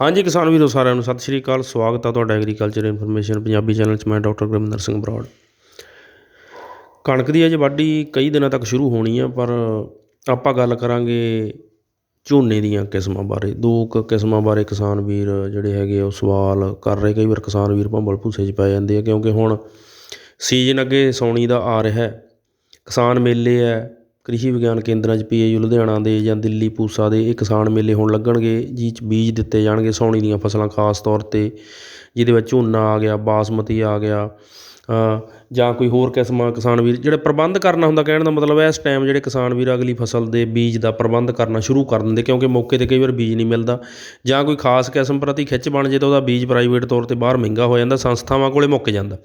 ਹਾਂਜੀ ਕਿਸਾਨ ਵੀਰੋ, ਸਾਰਿਆਂ ਨੂੰ ਸਤਿ ਸ਼੍ਰੀ ਅਕਾਲ। ਸਵਾਗਤ ਹੈ ਤੁਹਾਡਾ ਐਗਰੀਕਲਚਰ ਇਨਫੋਰਮੇਸ਼ਨ ਪੰਜਾਬੀ ਚੈਨਲ 'ਚ। ਮੈਂ ਡਾਕਟਰ ਗੁਰਮਿੰਦਰ ਸਿੰਘ ਬਰੌੜ। ਕਣਕ ਦੀ ਅਜੇ ਵਾਢੀ ਕਈ ਦਿਨਾਂ ਤੱਕ ਸ਼ੁਰੂ ਹੋਣੀ ਆ, ਪਰ ਆਪਾਂ ਗੱਲ ਕਰਾਂਗੇ ਝੋਨੇ ਦੀਆਂ ਕਿਸਮਾਂ ਬਾਰੇ। ਦੋ ਕੁ ਕਿਸਮਾਂ ਬਾਰੇ ਕਿਸਾਨ ਵੀਰ ਜਿਹੜੇ ਹੈਗੇ ਆ, ਉਹ ਸਵਾਲ ਕਰ ਰਹੇ। ਕਈ ਵਾਰ ਕਿਸਾਨ ਵੀਰ ਭੰਬਲ ਭੂਸੇ 'ਚ ਪੈ ਜਾਂਦੇ ਆ, ਕਿਉਂਕਿ ਹੁਣ ਸੀਜ਼ਨ ਅੱਗੇ ਸੌਣੀ ਦਾ ਆ ਰਿਹਾ ਹੈ। ਕਿਸਾਨ ਮੇਲੇ ਹੈ ਕ੍ਰਿਸ਼ੀ ਵਿਗਿਆਨ ਕੇਂਦਰਾਂ 'ਚ ਪੀਏਯੂ ਲੁਧਿਆਣਾ ਦੇ ਜਾਂ ਦਿੱਲੀ ਪੂਸਾ ਦੇ ਇਹ ਕਿਸਾਨ ਮੇਲੇ ਹੁਣ ਲੱਗਣਗੇ, ਜਿਹ 'ਚ ਬੀਜ ਦਿੱਤੇ ਜਾਣਗੇ ਸਾਉਣੀ ਦੀਆਂ ਫਸਲਾਂ ਖਾਸ ਤੌਰ 'ਤੇ, ਜਿਹਦੇ ਵਿੱਚ ਝੋਨਾ ਆ ਗਿਆ, ਬਾਸਮਤੀ ਆ ਗਿਆ ਜਾਂ ਕੋਈ ਹੋਰ ਕਿਸਮਾਂ ਕਿਸਾਨ ਵੀਰ, ਜਿਹੜੇ ਪ੍ਰਬੰਧ ਕਰਨਾ ਹੁੰਦਾ ਕਹਿਣ ਦਾ ਮਤਲਬ ਹੈ ਇਸ ਟਾਈਮ ਜਿਹੜੇ ਕਿਸਾਨ ਵੀਰ ਅਗਲੀ ਫਸਲ ਦੇ ਬੀਜ ਦਾ ਪ੍ਰਬੰਧ ਕਰਨਾ ਸ਼ੁਰੂ ਕਰ ਦਿੰਦੇ, ਕਿਉਂਕਿ ਮੌਕੇ ਤੇ ਕਈ ਵਾਰ ਬੀਜ ਨਹੀਂ ਮਿਲਦਾ, ਜਾਂ ਕੋਈ ਖਾਸ ਕਿਸਮ ਪ੍ਰਤੀ ਖਿੱਚ ਬਣ ਜੇ ਤਾਂ ਉਹਦਾ ਬੀਜ ਪ੍ਰਾਈਵੇਟ ਤੌਰ ਤੇ ਬਾਹਰ ਮਹਿੰਗਾ ਹੋ ਜਾਂਦਾ, ਸੰਸਥਾਵਾਂ ਕੋਲੇ ਮੁੱਕ ਜਾਂਦਾ।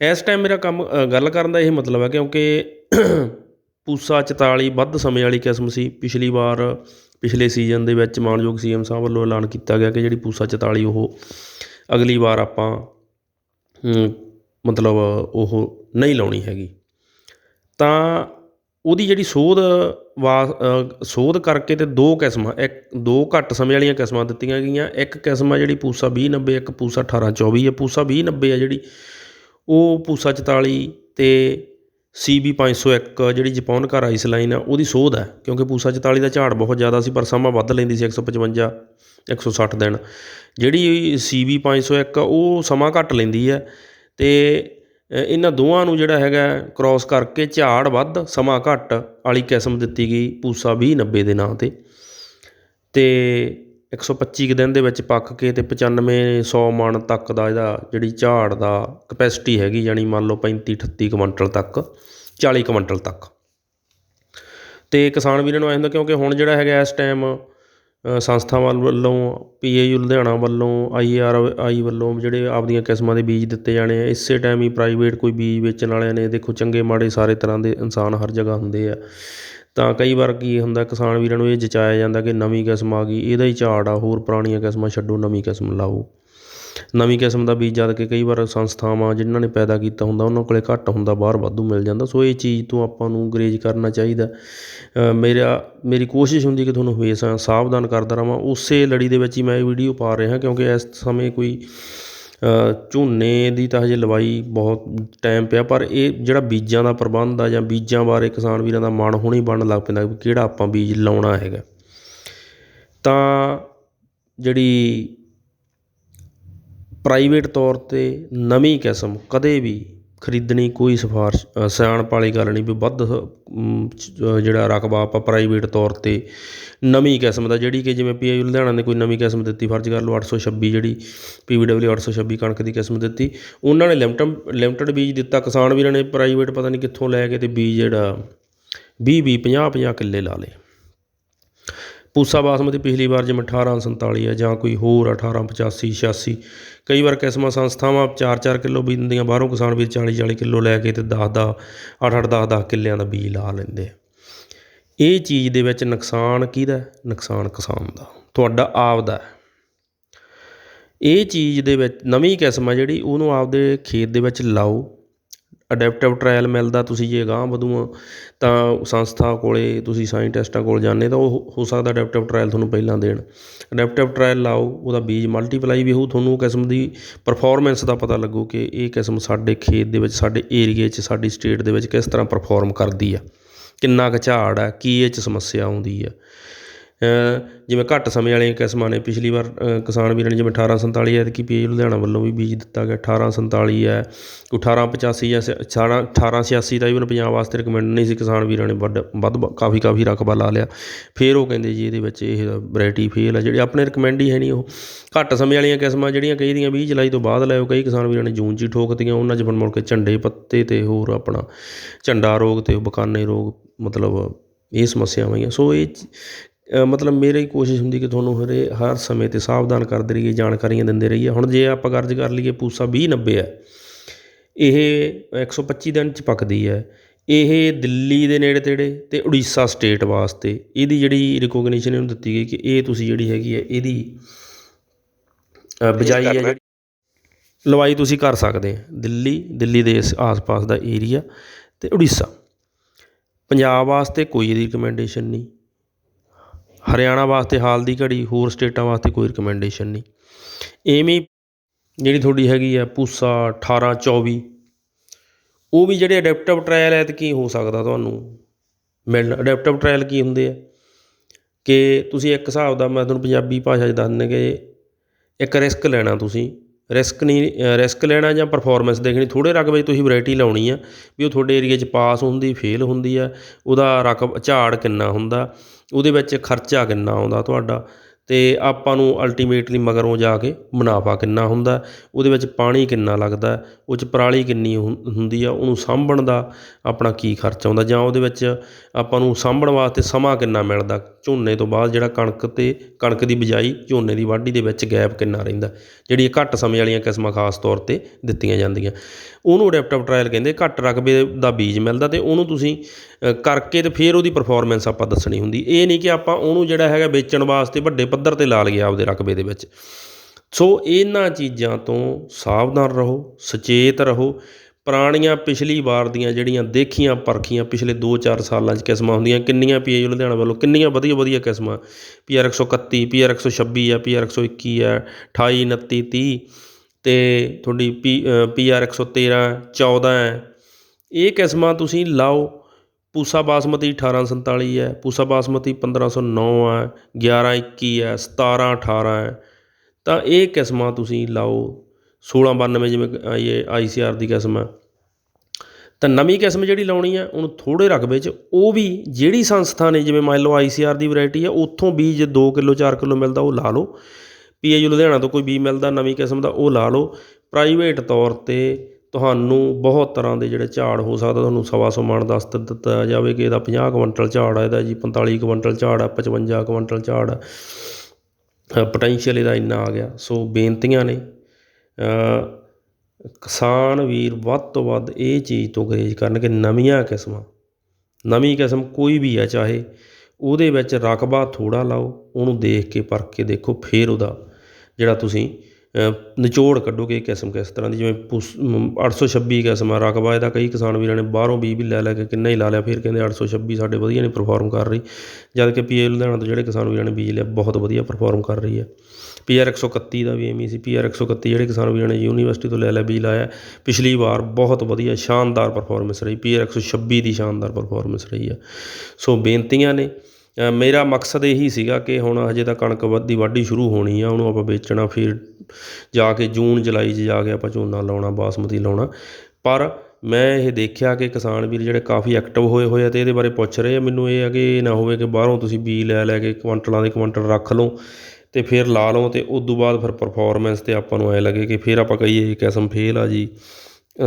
ਇਸ ਟਾਈਮ ਮੇਰਾ ਕੰਮ ਗੱਲ ਕਰਨ ਦਾ ਇਹ ਮਤਲਬ ਹੈ ਕਿਉਂਕਿ ਪੂਸਾ 44 ਵੱਧ ਸਮੇਂ ਵਾਲੀ ਕਿਸਮ ਸੀ। ਪਿਛਲੀ ਵਾਰ, ਪਿਛਲੇ ਸੀਜ਼ਨ ਦੇ ਵਿੱਚ ਮਾਨਯੋਗ ਸੀਐਮ ਸਾਹਿਬ ਵੱਲੋਂ ਐਲਾਨ ਕੀਤਾ ਗਿਆ ਕਿ ਜਿਹੜੀ ਪੂਸਾ 44 ਉਹ ਅਗਲੀ ਵਾਰ ਆਪਾਂ ਮਤਲਬ ਉਹ ਨਹੀਂ ਲਾਉਣੀ ਹੈਗੀ। ਤਾਂ ਉਹਦੀ ਜਿਹੜੀ ਸੋਧ ਵਾ ਸੋਧ ਕਰਕੇ ਤੇ ਦੋ ਕਿਸਮਾਂ, ਇੱਕ, ਦੋ ਘੱਟ ਸਮੇਂ ਵਾਲੀਆਂ ਕਿਸਮਾਂ ਦਿੱਤੀਆਂ ਗਈਆਂ। ਇੱਕ ਕਿਸਮ ਆ ਜਿਹੜੀ ਪੂਸਾ 2090 ਇੱਕ ਪੂਸਾ 1824 ਹੈ ਪੂਸਾ 2090 ਆ ਜਿਹੜੀ, ਉਹ ਪੂਸਾ 44 ਤੇ ਸੀ ਬੀ ਪੰਜ ਸੌ ਇੱਕ ਜਿਹੜੀ ਜਪੌਨ ਘਰ ਆਈਸ ਲਾਈਨ ਆ, ਉਹਦੀ ਸੋਧ ਹੈ, ਕਿਉਂਕਿ ਪੂਸਾ 44 ਦਾ ਝਾੜ ਬਹੁਤ ਜ਼ਿਆਦਾ ਸੀ, ਪਰ ਸਮਾਂ ਵੱਧ ਲੈਂਦੀ ਸੀ 155 160 ਦਿਨ। ਜਿਹੜੀ ਸੀ ਬੀ ਪੰਜ ਸੌ ਇੱਕ ਉਹ ਸਮਾਂ ਘੱਟ ਲੈਂਦੀ ਹੈ ਅਤੇ ਇਹਨਾਂ ਦੋਵਾਂ ਨੂੰ ਜਿਹੜਾ ਹੈਗਾ ਕ੍ਰਾਸ ਕਰਕੇ ਝਾੜ ਵੱਧ, ਸਮਾਂ ਘੱਟ ਵਾਲੀ ਕਿਸਮ ਦਿੱਤੀ ਗਈ ਪੂਸਾ ਵੀਹ ਨੱਬੇ ਦੇ ਨਾਂ ਤੇ। ਅਤੇ ਇੱਕ ਸੌ ਪੱਚੀ ਕੁ ਦਿਨ ਦੇ ਵਿੱਚ ਪੱਕ ਕੇ ਅਤੇ ਪਚਾਨਵੇਂ ਸੌ ਮਣ ਤੱਕ ਦਾ ਇਹਦਾ ਜਿਹੜੀ ਝਾੜ ਦਾ ਕਪੈਸਿਟੀ ਹੈਗੀ, ਯਾਨੀ ਮੰਨ ਲਓ 35 38 ਕੁਇੰਟਲ ਤੱਕ 40 ਕੁਇੰਟਲ ਤੱਕ। ਅਤੇ ਕਿਸਾਨ ਵੀਰਾਂ ਨੂੰ ਐਂ ਹੁੰਦਾ ਕਿਉਂਕਿ ਹੁਣ ਜਿਹੜਾ ਹੈਗਾ ਇਸ ਟਾਈਮ ਸੰਸਥਾਵਾਂ ਵੱਲੋਂ ਪੀਏਯੂ ਲੁਧਿਆਣਾ ਵੱਲੋਂ ਆਈਆਰ ਆਈ ਵੱਲੋਂ ਜਿਹੜੇ ਆਪਦੀਆਂ ਕਿਸਮਾਂ ਦੇ ਬੀਜ ਦਿੱਤੇ ਜਾਣੇ ਆ, ਇਸੇ ਟਾਈਮ ਹੀ ਪ੍ਰਾਈਵੇਟ ਕੋਈ ਬੀਜ ਵੇਚਣ ਵਾਲਿਆਂ ਨੇ, ਦੇਖੋ ਚੰਗੇ ਮਾੜੇ ਸਾਰੇ ਤਰ੍ਹਾਂ ਦੇ ਇਨਸਾਨ ਹਰ ਜਗ੍ਹਾ ਹੁੰਦੇ ਆ। ਤਾਂ ਕਈ ਵਾਰ ਕੀ ਹੁੰਦਾ, ਕਿਸਾਨ ਵੀਰਾਂ ਨੂੰ ਇਹ ਜਚਾਇਆ ਜਾਂਦਾ ਕਿ ਨਵੀਂ ਕਿਸਮ ਆ ਗਈ, ਇਹਦਾ ਹੀ ਝਾੜ ਆ, ਹੋਰ ਪੁਰਾਣੀਆਂ ਕਿਸਮਾਂ ਛੱਡੋ, ਨਵੀਂ ਕਿਸਮ ਲਾਓ। ਨਵੀਂ ਕਿਸਮ ਦਾ ਬੀਜ ਜਦ ਕਿ ਕਈ ਵਾਰ ਸੰਸਥਾਵਾਂ ਜਿਨ੍ਹਾਂ ਨੇ ਪੈਦਾ ਕੀਤਾ ਹੁੰਦਾ, ਉਹਨਾਂ ਕੋਲੇ ਘੱਟ ਹੁੰਦਾ, ਬਾਹਰ ਵਾਧੂ ਮਿਲ ਜਾਂਦਾ। ਸੋ ਇਹ ਚੀਜ਼ ਤੋਂ ਆਪਾਂ ਨੂੰ ਗਰੇਜ ਕਰਨਾ ਚਾਹੀਦਾ। ਮੇਰਾ, ਮੇਰੀ ਕੋਸ਼ਿਸ਼ ਹੁੰਦੀ ਕਿ ਤੁਹਾਨੂੰ ਹਮੇਸ਼ਾ ਸਾਵਧਾਨ ਕਰਦਾ ਰਹਾਂ। ਉਸੇ ਲੜੀ ਦੇ ਵਿੱਚ ਹੀ ਮੈਂ ਇਹ ਵੀਡੀਓ ਪਾ ਰਿਹਾ ਕਿਉਂਕਿ ਇਸ ਸਮੇਂ ਕੋਈ ਝੋਨੇ ਦੀ ਤਾਂ ਹਜੇ ਲਵਾਈ ਬਹੁਤ ਟਾਈਮ ਪਿਆ, ਪਰ ਇਹ ਜਿਹੜਾ ਬੀਜਾਂ ਦਾ ਪ੍ਰਬੰਧ ਆ ਜਾਂ ਬੀਜਾਂ ਬਾਰੇ ਕਿਸਾਨ ਵੀਰਾਂ ਦਾ ਮਨ ਹੁਣੀ ਬਣਨ ਲੱਗ ਪੈਂਦਾ ਵੀ ਕਿਹੜਾ ਆਪਾਂ ਬੀਜ ਲਾਉਣਾ ਹੈਗਾ। ਤਾਂ ਜਿਹੜੀ ਪ੍ਰਾਈਵੇਟ ਤੌਰ ਤੇ ਨਵੀਂ ਕਿਸਮ ਕਦੇ ਵੀ ਖਰੀਦਣੀ ਕੋਈ ਸਿਫਾਰਿਸ਼ ਅ, ਸਿਆਣਪ ਵਾਲੀ ਗੱਲ ਨਹੀਂ ਵੀ ਵੱਧ ਜਿਹੜਾ ਰਕਬਾ ਆਪਾਂ ਪ੍ਰਾਈਵੇਟ ਤੌਰ ਤੇ ਨਵੀਂ ਕਿਸਮ ਦਾ ਜਿਹੜੀ ਕਿ ਜਿਵੇਂ ਪੀਆਈ ਲੁਧਿਆਣਾ ਨੇ ਕੋਈ ਨਵੀਂ ਕਿਸਮ ਦਿੱਤੀ ਫਰਜ਼ ਕਰ ਲਓ 826 ਜਿਹੜੀ ਪੀਵੀਡਬਲਿਊ 826 ਕਣਕ ਦੀ ਕਿਸਮ ਦਿੱਤੀ ਉਹਨਾਂ ਨੇ ਲਿਮਟਡ ਲਿਮਟਡ ਬੀਜ ਦਿੱਤਾ ਕਿਸਾਨ ਵੀਰਾਂ ਨੇ ਪ੍ਰਾਈਵੇਟ ਪਤਾ ਨਹੀਂ ਕਿੱਥੋਂ ਲੈ ਕੇ ਤੇ ਬੀਜ ਜਿਹੜਾ 20 20 50 50 ਕਿੱਲੇ ਲਾ ਲਏ। ਪੂਸਾ ਬਾਸਮਤੀ ਪਿਛਲੀ ਵਾਰ ਜਿਵੇਂ 1847 ਹੈ ਜਾਂ ਕੋਈ ਹੋਰ 1885 86 ਕਈ ਵਾਰ ਕਿਸਮਾਂ ਸੰਸਥਾਵਾਂ 4-4 ਕਿਲੋ ਬੀਜ ਦਿੰਦੀਆਂ ਬਾਹਰੋਂ ਕਿਸਾਨ ਵੀਰ 40-40 ਕਿਲੋ ਲੈ ਕੇ ਤੇ 10-10 8-8 10-10 ਕਿੱਲਿਆਂ ਦਾ ਬੀਜ ਲਾ ਲੈਂਦੇ ਆ। ਇਹ ਚੀਜ਼ ਦੇ ਵਿੱਚ ਨੁਕਸਾਨ ਕਿਹਦਾ? ਨੁਕਸਾਨ ਕਿਸਾਨ ਦਾ, ਤੁਹਾਡਾ ਆਪ ਦਾ। ਇਹ ਚੀਜ਼ ਦੇ ਵਿੱਚ ਨਵੀਂ ਕਿਸਮ ਆ ਜਿਹੜੀ, ਉਹਨੂੰ ਆਪਦੇ ਖੇਤ ਦੇ ਵਿੱਚ ਲਾਓ। ਅਡੈਪਟਿਵ ਟਰਾਇਲ ਮਿਲਦਾ ਤੁਸੀਂ ਜੇ ਅਗਾਂਹ ਵਧੂਆਂ ਤਾਂ ਸੰਸਥਾ ਕੋਲੇ ਤੁਸੀਂ ਸਾਇੰਟਿਸਟਾਂ ਕੋਲ ਜਾਂਦੇ ਤਾਂ ਉਹ ਹੋ ਸਕਦਾ ਅਡੈਪਟਿਵ ਟਰਾਇਲ ਤੁਹਾਨੂੰ ਪਹਿਲਾਂ ਦੇਣ। ਅਡੈਪਟਿਵ ਟਰਾਇਲ ਲਾਓ, ਉਹਦਾ ਬੀਜ ਮਲਟੀਪਲਾਈ ਵੀ ਹੋਊ, ਤੁਹਾਨੂੰ ਕਿਸਮ ਦੀ ਪਰਫੋਰਮੈਂਸ ਦਾ ਪਤਾ ਲੱਗੂ ਕਿ ਇਹ ਕਿਸਮ ਸਾਡੇ ਖੇਤ ਦੇ ਵਿੱਚ, ਸਾਡੇ ਏਰੀਏ 'ਚ, ਸਾਡੀ ਸਟੇਟ ਦੇ ਵਿੱਚ ਕਿਸ ਤਰ੍ਹਾਂ ਪਰਫੋਰਮ ਕਰਦੀ ਆ, ਕਿੰਨਾ ਕੁ ਝਾੜ ਆ, ਕੀ ਇਹ 'ਚ ਸਮੱਸਿਆ ਆਉਂਦੀ ਆ। ਜਿਵੇਂ ਘੱਟ ਸਮੇਂ ਵਾਲੀਆਂ ਕਿਸਮਾਂ ਨੇ, ਪਿਛਲੀ ਵਾਰ ਕਿਸਾਨ ਵੀਰਾਂ ਨੇ ਜਿਵੇਂ 1847 ਹੈ ਕਿ ਪੀ ਲੁਧਿਆਣਾ ਵੱਲੋਂ ਵੀ ਬੀਜ ਦਿੱਤਾ ਗਿਆ 1847 ਹੈ ਕੋਈ 1885 ਜਾਂ 18 1886 ਦਾ ਈਵਨ ਪੰਜਾਬ ਵਾਸਤੇ ਰਿਕਮੈਂਡ ਨਹੀਂ ਸੀ, ਕਿਸਾਨ ਵੀਰਾਂ ਨੇ ਵੱਡ, ਵੱਧ ਕਾਫੀ ਕਾਫੀ ਰਕਬਾ ਲਾ ਲਿਆ। ਫਿਰ ਉਹ ਕਹਿੰਦੇ ਜੀ ਇਹਦੇ ਵਿੱਚ ਇਹ ਵੈਰਾਈਟੀ ਫੇਲ ਆ, ਜਿਹੜੀ ਆਪਣੇ ਰਿਕਮੈਂਡ ਹੀ ਹੈ ਨਹੀਂ ਉਹ। ਘੱਟ ਸਮੇਂ ਵਾਲੀਆਂ ਕਿਸਮਾਂ ਜਿਹੜੀਆਂ ਕਈ ਦੀਆਂ 20 ਜੁਲਾਈ ਤੋਂ ਬਾਅਦ ਲਾਇਓ, ਕਈ ਕਿਸਾਨ ਵੀਰਾਂ ਨੇ ਜੂਨ 'ਚ ਹੀ ਠੋਕਤੀਆਂ, ਉਹਨਾਂ 'ਚ ਫਿਰ ਮੁੜ ਕੇ ਝੰਡੇ ਪੱਤੇ ਤੇ ਹੋਰ ਆਪਣਾ ਝੰਡਾ ਰੋਗ ਤੇ ਬਕਾਨੇ ਰੋਗ, ਮਤਲਬ ਇਹ ਸਮੱਸਿਆਵਾਂ ਆਈਆਂ ਸੋ ਇਹ ਮਤਲਬ ਮੇਰੀ ਕੋਸ਼ਿਸ਼ ਹੁੰਦੀ ਕਿ ਤੁਹਾਨੂੰ ਹਰੇ ਹਰ ਸਮੇਂ ਤੇ ਸਾਵਧਾਨ ਕਰਦੇ ਰਹੀਏ ਜਾਣਕਾਰੀਆਂ ਦਿੰਦੇ ਰਹੀਏ। ਹੁਣ ਜੇ ਆਪਾਂ ਗਰਜ ਕਰ ਲਈਏ ਪੂਸਾ 2090 ਹੈ ਇਹ 125 ਦਿਨ ਚ ਪੱਕਦੀ ਹੈ। ਇਹ ਦਿੱਲੀ ਦੇ ਨੇੜੇ ਤੇੜੇ ਤੇ ਉੜੀਸਾ ਸਟੇਟ ਵਾਸਤੇ ਇਹਦੀ ਜਿਹੜੀ ਰਿਕੋਗਨੀਸ਼ਨ ਇਹਨੂੰ ਦਿੱਤੀ ਗਈ ਕਿ ਇਹ ਤੁਸੀਂ ਜਿਹੜੀ ਹੈਗੀ ਹੈ ਇਹਦੀ ਬਿਜਾਈ ਹੈ ਜਿਹੜੀ ਲਵਾਈ ਤੁਸੀਂ ਕਰ ਸਕਦੇ ਆ ਦਿੱਲੀ ਦਿੱਲੀ ਦੇ ਇਸ ਆਸ-ਪਾਸ ਦਾ ਏਰੀਆ ਤੇ ਉੜੀਸਾ। ਪੰਜਾਬ ਵਾਸਤੇ ਕੋਈ ਇਹਦੀ ਰਿਕਮੈਂਡੇਸ਼ਨ ਨਹੀਂ। ਹਰਿਆਣਾ ਵਾਸਤੇ ਹਾਲ ਦੀ ਘੜੀ, ਹੋਰ ਸਟੇਟਾਂ ਵਾਸਤੇ ਕੋਈ ਰਿਕਮੈਂਡੇਸ਼ਨ ਨਹੀਂ। ਇਵੇਂ ਜਿਹੜੀ ਤੁਹਾਡੀ ਹੈਗੀ ਆ ਪੂਸਾ 18 24 ਉਹ ਵੀ ਜਿਹੜੇ ਅਡੈਪਟਿਵ ਟ੍ਰਾਇਲ ਕੀ ਹੋ ਸਕਦਾ ਤੁਹਾਨੂੰ? ਮਿਲਣ ਅਡੈਪਟਿਵ ਟ੍ਰਾਇਲ ਕੀ ਹੁੰਦੇ ਆ? ਕਿ ਤੁਸੀਂ ਇੱਕ ਹਿਸਾਬ ਦਾ, ਮੈਂ ਤੁਹਾਨੂੰ ਪੰਜਾਬੀ ਭਾਸ਼ਾ 'ਚ ਦੱਸ ਦਿੰਦੇ ਕਿ ਇੱਕ ਰਿਸਕ ਲੈਣਾ ਤੁਸੀਂ। ਰਿਸਕ ਨਹੀਂ ਰਿਸਕ ਲੈਣਾ ਜਾਂ ਪਰਫੋਰਮੈਂਸ ਦੇਖਣੀ, ਥੋੜ੍ਹੇ ਰਕਬੇ 'ਚ ਤੁਸੀਂ ਵਰਾਇਟੀ ਲਾਉਣੀ ਆ, ਵੀ ਉਹ ਤੁਹਾਡੇ ਏਰੀਏ 'ਚ ਪਾਸ ਹੁੰਦੀ ਫੇਲ ਹੁੰਦੀ ਆ, ਉਹਦਾ ਰਕਬ, ਝਾੜ ਕਿੰਨਾ ਹੁੰਦਾ, ਉਹਦੇ ਵਿੱਚ ਖਰਚਾ ਕਿੰਨਾ ਆਉਂਦਾ ਤੁਹਾਡਾ। ਅਤੇ ਆਪਾਂ ਨੂੰ ਅਲਟੀਮੇਟਲੀ ਮਗਰੋਂ ਜਾ ਕੇ ਮੁਨਾਫਾ ਕਿੰਨਾ ਹੁੰਦਾ, ਉਹਦੇ ਵਿੱਚ ਪਾਣੀ ਕਿੰਨਾ ਲੱਗਦਾ, ਉਹ 'ਚ ਪਰਾਲੀ ਕਿੰਨੀ ਹੁੰ, ਹੁੰਦੀ ਆ, ਉਹਨੂੰ ਸਾਂਭਣ ਦਾ ਆਪਣਾ ਕੀ ਖਰਚਾ ਆਉਂਦਾ ਜਾਂ ਉਹਦੇ ਵਿੱਚ ਆਪਾਂ ਨੂੰ ਸਾਂਭਣ ਵਾਸਤੇ ਸਮਾਂ ਕਿੰਨਾ ਮਿਲਦਾ, ਝੋਨੇ ਤੋਂ ਬਾਅਦ ਜਿਹੜਾ ਕਣਕ ਅਤੇ ਕਣਕ ਦੀ ਬਿਜਾਈ ਝੋਨੇ ਦੀ ਵਾਢੀ ਦੇ ਵਿੱਚ ਗੈਪ ਕਿੰਨਾ ਰਹਿੰਦਾ ਜਿਹੜੀ ਇਹ ਘੱਟ ਸਮੇਂ ਵਾਲੀਆਂ ਕਿਸਮਾਂ ਖਾਸ ਤੌਰ 'ਤੇ ਦਿੱਤੀਆਂ ਜਾਂਦੀਆਂ। ਉਹਨੂੰ ਅਡੈਪਟਿਵ ਟ੍ਰਾਇਲ ਕਹਿੰਦੇ, ਘੱਟ ਰਕਬੇ ਦਾ ਬੀਜ ਮਿਲਦਾ ਅਤੇ ਉਹਨੂੰ ਤੁਸੀਂ ਕਰਕੇ ਅਤੇ ਫਿਰ ਉਹਦੀ ਪਰਫਾਰਮੈਂਸ ਆਪਾਂ ਦੱਸਣੀ ਹੁੰਦੀ। ਇਹ ਨਹੀਂ ਕਿ ਆਪਾਂ ਉਹਨੂੰ ਜਿਹੜਾ ਹੈਗਾ ਵੇਚਣ ਵਾਸਤੇ ਵੱਡੇ ਪੱਧਰ 'ਤੇ ਲਾ ਲਿਆ ਆਪਦੇ ਰਕਬੇ ਦੇ ਵਿੱਚ। ਸੋ ਇਹਨਾਂ ਚੀਜ਼ਾਂ ਤੋਂ ਸਾਵਧਾਨ ਰਹੋ, ਸੁਚੇਤ ਰਹੋ। ਪੁਰਾਣੀਆਂ ਪਿਛਲੀ ਵਾਰ ਦੀਆਂ ਜਿਹੜੀਆਂ ਦੇਖੀਆਂ ਪਰਖੀਆਂ ਪਿਛਲੇ 2-4 ਸਾਲਾਂ 'ਚ ਕਿਸਮਾਂ ਹੁੰਦੀਆਂ, ਕਿੰਨੀਆਂ ਪੀਏ ਲੁਧਿਆਣਾ ਵੱਲੋਂ, ਕਿੰਨੀਆਂ ਵਧੀਆ ਵਧੀਆ ਕਿਸਮਾਂ। ਪੀ ਆਰ 131 ਪੀ ਆਰ 126 ਆ, ਪੀ ਆਰ 121 ਆ 28 29 30 ਅਤੇ ਤੁਹਾਡੀ ਪੀ ਪੀ ਆਰ 113 14 ਹੈ ਇਹ ਕਿਸਮਾਂ ਤੁਸੀਂ ਲਾਓ ਪੂਸਾ ਬਾਸਮਤੀ 1847 ਹੈ, ਪੂਸਾ ਬਾਸਮਤੀ 1509 ਹੈ 1121 ਹੈ 1718 ਹੈ। ਤਾਂ ਇਹ ਕਿਸਮਾਂ ਤੁਸੀਂ ਲਾਓ 1692 ਜਿਵੇਂ ਆਈ ਆਈ ਸੀ ਆਰ ਦੀ ਕਿਸਮ ਹੈ। ਤਾਂ ਨਵੀਂ ਕਿਸਮ ਜਿਹੜੀ ਲਾਉਣੀ ਹੈ, ਉਹਨੂੰ ਥੋੜ੍ਹੇ ਰਕਬੇ 'ਚ ਉਹ ਵੀ ਜਿਹੜੀ ਸੰਸਥਾ ਨੇ, ਜਿਵੇਂ ਮੰਨ ਲਓ ਆਈ ਸੀ ਆਰ ਦੀ ਵੈਰਾਈਟੀ ਹੈ, ਉੱਥੋਂ ਬੀਜ 2 ਕਿਲੋ 4 ਕਿਲੋ ਮਿਲਦਾ, ਉਹ ਲਾ ਲਓ। ਪੀਏਯੂ ਲੁਧਿਆਣਾ ਤੋਂ ਕੋਈ ਬੀਜ ਮਿਲਦਾ, ਨਵੀਂ ਕਿਸਮ ਦਾ, ਉਹ ਲਾ ਲਓ। ਪ੍ਰਾਈਵੇਟ ਤੌਰ 'ਤੇ ਤੁਹਾਨੂੰ ਬਹੁਤ ਤਰ੍ਹਾਂ ਦੇ ਜਿਹੜੇ ਝਾੜ ਹੋ ਸਕਦਾ, ਤੁਹਾਨੂੰ ਸਵਾ ਸੌ ਮਣ ਦੱਸ ਦ- ਦਿੱਤਾ ਜਾਵੇ ਕਿ ਇਹਦਾ 50 ਕੁਇੰਟਲ ਝਾੜ ਆ, ਇਹਦਾ ਜੀ 45 ਕੁਇੰਟਲ ਝਾੜ ਆ 55 ਕੁਇੰਟਲ ਝਾੜ ਆ। ਪੋਟੈਂਸ਼ੀਅਲ ਇਹਦਾ ਇੰਨਾ ਆ ਗਿਆ। ਸੋ ਬੇਨਤੀਆਂ ਨੇ ਕਿਸਾਨ ਵੀਰ ਵੱਧ ਤੋਂ ਵੱਧ ਇਹ ਚੀਜ਼ ਤੋਂ ਗਰੇਜ ਕਰਨ ਕਿ ਨਵੀਆਂ ਕਿਸਮਾਂ, ਨਵੀਂ ਕਿਸਮ ਕੋਈ ਵੀ ਆ, ਚਾਹੇ ਉਹਦੇ ਵਿੱਚ ਰਕਬਾ ਥੋੜ੍ਹਾ ਲਾਓ, ਉਹਨੂੰ ਦੇਖ ਕੇ, ਪਰਖ ਕੇ ਦੇਖੋ, ਫਿਰ ਉਹਦਾ ਜਿਹੜਾ ਤੁਸੀਂ ਨਿਚੋੜ ਕੱਢੋ ਕਿ ਇਹ ਕਿਸਮ ਕਿਸ ਤਰ੍ਹਾਂ ਦੀ, ਜਿਵੇਂ ਪੁਸ- ਅੱਠ ਸੌ ਛੱਬੀ ਕਿਸਮ ਆ, ਰਕਬਾ ਇਹਦਾ ਕਈ ਕਿਸਾਨ ਵੀਰਾਂ ਨੇ ਬਾਹਰੋਂ ਬੀਜ ਵੀ ਲੈ ਲੈ ਕੇ ਕਿੰਨਾ ਹੀ ਲਾ ਲਿਆ, ਫਿਰ ਕਹਿੰਦੇ 826 ਸਾਡੇ ਵਧੀਆ ਨਹੀਂ ਪਰਫਾਰਮ ਕਰ ਰਹੀ। ਜਦ ਕਿ ਪੀਏ ਲੁਧਿਆਣਾ ਤੋਂ ਜਿਹੜੇ ਕਿਸਾਨ ਵੀਰਾਂ ਨੇ ਬੀਜ ਲਿਆ, ਬਹੁਤ ਵਧੀਆ ਪਰਫਾਰਮ ਕਰ ਰਹੀ ਹੈ। ਪੀ ਆਰ 131 ਦਾ ਵੀ ਐਵੇਂ ਸੀ ਪੀ ਆਰ 131 ਜਿਹੜੇ ਕਿਸਾਨ ਵੀਰਾਂ ਨੇ ਯੂਨੀਵਰਸਿਟੀ ਤੋਂ ਲੈ ਲਿਆ ਬੀਜ ਲਾਇਆ, ਪਿਛਲੀ ਵਾਰ ਬਹੁਤ ਵਧੀਆ ਸ਼ਾਨਦਾਰ ਪਰਫਾਰਮੈਂਸ ਰਹੀ ਪੀ ਆਰ 126 ਦੀ ਸ਼ਾਨਦਾਰ ਪਰਫਾਰਮੈਂਸ ਰਹੀ ਹੈ। ਸੋ ਬੇਨਤੀਆਂ ਨੇ ਮੇਰਾ ਮਕਸਦ ਇਹੀ ਸੀਗਾ ਕਿ ਹੁਣ ਹਜੇ ਤਾਂ ਕਣਕ ਵੱਧ ਦੀ ਵਾਢੀ ਸ਼ੁਰੂ ਹੋਣੀ ਆ, ਉਹਨੂੰ ਆਪਾਂ ਵੇਚਣਾ ਫਿਰ ਜਾ ਕੇ ਜੂਨ, ਜੁਲਾਈ 'ਚ ਜਾ ਕੇ ਆਪਾਂ ਝੋਨਾ ਲਾਉਣਾ, ਬਾਸਮਤੀ ਲਾਉਣਾ। ਪਰ ਮੈਂ ਇਹ ਦੇਖਿਆ ਕਿ ਕਿਸਾਨ ਵੀਰ ਜਿਹੜੇ ਕਾਫੀ ਐਕਟਿਵ ਹੋਏ ਹੋਏ ਆ ਅਤੇ ਇਹਦੇ ਬਾਰੇ ਪੁੱਛ ਰਹੇ ਆ। ਮੈਨੂੰ ਇਹ ਆ ਕਿ ਇਹ ਨਾ ਹੋਵੇ ਕਿ ਬਾਹਰੋਂ ਤੁਸੀਂ ਬੀ ਲੈ ਲੈ ਕੇ ਕੁਆਂਟਲਾਂ ਦੇ ਕੁਆਂਟਲ ਰੱਖ ਲਓ ਅਤੇ ਫਿਰ ਲਾ ਲਓ ਅਤੇ ਉਸ ਤੋਂ ਬਾਅਦ ਫਿਰ ਪਰਫੋਰਮੈਂਸ ਤੇ ਆਪਾਂ ਨੂੰ ਐ ਲੱਗੇ ਕਿ ਫਿਰ ਆਪਾਂ ਕਹੀਏ ਇਹ ਕਿਸਮ ਫੇਲ ਆ ਜੀ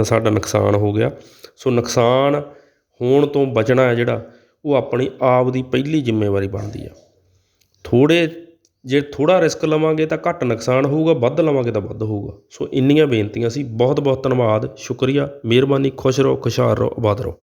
ਸਾਡਾ ਨੁਕਸਾਨ ਹੋ ਗਿਆ। ਸੋ ਨੁਕਸਾਨ ਹੋਣ ਤੋਂ ਬਚਣਾ ਹੈ ਜਿਹੜਾ ਉਹ ਆਪਣੀ ਆਪ ਦੀ ਪਹਿਲੀ ਜ਼ਿੰਮੇਵਾਰੀ ਬਣਦੀ ਆ। ਥੋੜ੍ਹੇ ਜੇ ਥੋੜ੍ਹਾ ਰਿਸਕ ਲਵਾਂਗੇ ਤਾਂ ਘੱਟ ਨੁਕਸਾਨ ਹੋਊਗਾ, ਵੱਧ ਲਵਾਂਗੇ ਤਾਂ ਵੱਧ ਹੋਊਗਾ। ਸੋ ਇੰਨੀਆਂ ਬੇਨਤੀਆਂ ਸੀ। ਬਹੁਤ ਬਹੁਤ ਧੰਨਵਾਦ। ਸ਼ੁਕਰੀਆ। ਮਿਹਰਬਾਨੀ। ਖੁਸ਼ ਰਹੋ, ਖੁਸ਼ਹਾਲ ਰਹੋ, ਆਬਾਦ ਰਹੋ।